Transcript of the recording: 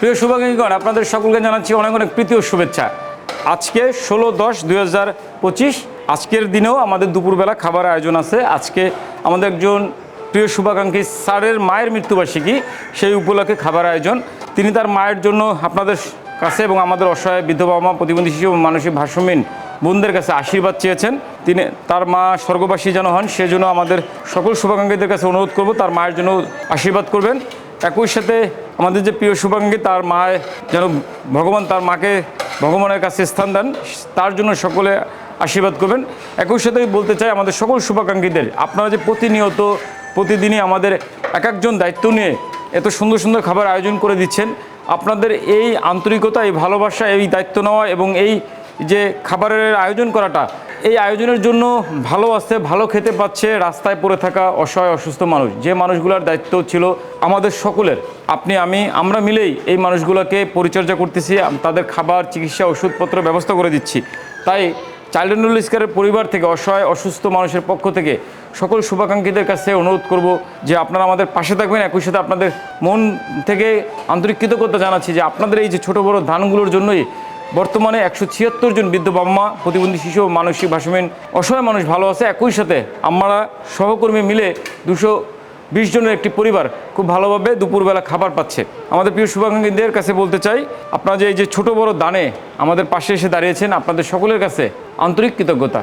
প্রিয় শুভাকাঙ্ক্ষীগণ, আপনাদের সকলকে জানাচ্ছি অনেক অনেক প্রীতি ও শুভেচ্ছা। আজকে ষোলো দশ দুই আজকের দিনেও আমাদের দুপুরবেলা খাবার আয়োজন আছে। আজকে আমাদের একজন প্রিয় শুভাকাঙ্ক্ষী স্যারের মায়ের মৃত্যুবার্ষিকী, সেই উপলক্ষে খাবার আয়োজন। তিনি তার মায়ের জন্য আপনাদের কাছে এবং আমাদের অসহায় বৃদ্ধ বাবা মা, প্রতিবন্ধী শিশু এবং মানসিক ভারসাম্যহীন বোনদের কাছে আশীর্বাদ চেয়েছেন। তিনি, তার মা স্বর্গবাসী যেন হন, সেজন্য আমাদের সকল শুভাকাঙ্ক্ষীদের কাছে অনুরোধ করব, তার মায়ের জন্য আশীর্বাদ করবেন। একই সাথে আমাদের যে প্রিয় শুভাঙ্গী, তার মায় যেন ভগবান, তার মাকে ভগবানের কাছে স্থান দেন, তার জন্য সকলে আশীর্বাদ করবেন। একই সাথে বলতে চাই, আমাদের সকল শুভাকাঙ্ক্ষীদের, আপনারা যে প্রতিনিয়ত, প্রতিদিনই আমাদের এক একজন দায়িত্ব নিয়ে এত সুন্দর সুন্দর খাবার আয়োজন করে দিচ্ছেন, আপনাদের এই আন্তরিকতা, এই ভালোবাসা, এই দায়িত্ব নেওয়া এবং এই যে খাবারের আয়োজন করাটা এই আয়োজনের জন্য ভালো আসছে ভালো খেতে পাচ্ছে রাস্তায় পড়ে থাকা অসহায় অসুস্থ মানুষ। যে মানুষগুলোর দায়িত্ব ছিল আমাদের সকলের। আপনি, আমি, আমরা মিলেই এই মানুষগুলোকে পরিচর্যা করতেছি, তাদের খাবার, চিকিৎসা, ওষুধপত্র ব্যবস্থা করে দিচ্ছি। তাই চাইল্ড এন্ড ইস্কারের পরিবার থেকে অসহায়, অসুস্থ মানুষের পক্ষ থেকে সকল শুভাকাঙ্ক্ষীদের কাছে অনুরোধ করব যে আপনারা আমাদের পাশে থাকবেন। একই সাথে আপনাদের মন থেকে আন্তরিক কৃতজ্ঞতা জানাচ্ছি যে আপনাদের এই যে ছোটো বড় ধানগুলোর জন্যই বর্তমানে একশো ছিয়াত্তর জন বৃদ্ধ বাবা মা, প্রতিবন্ধী শিশু মানসিক ভাষামীন অসহায় মানুষ ভালো আছে, একই সাথে আমরা সহকর্মী মিলে দুশো বিশ জনের একটি পরিবার খুব ভালোভাবে দুপুরবেলা খাবার পাচ্ছে। আমাদের প্রিয় শুভাকাঙ্ক্ষীদের কাছে বলতে চাই, আপনারা যে এই যে ছোটো বড় দানে আমাদের পাশে এসে দাঁড়িয়েছেন, আপনাদের সকলের কাছে আন্তরিক কৃতজ্ঞতা।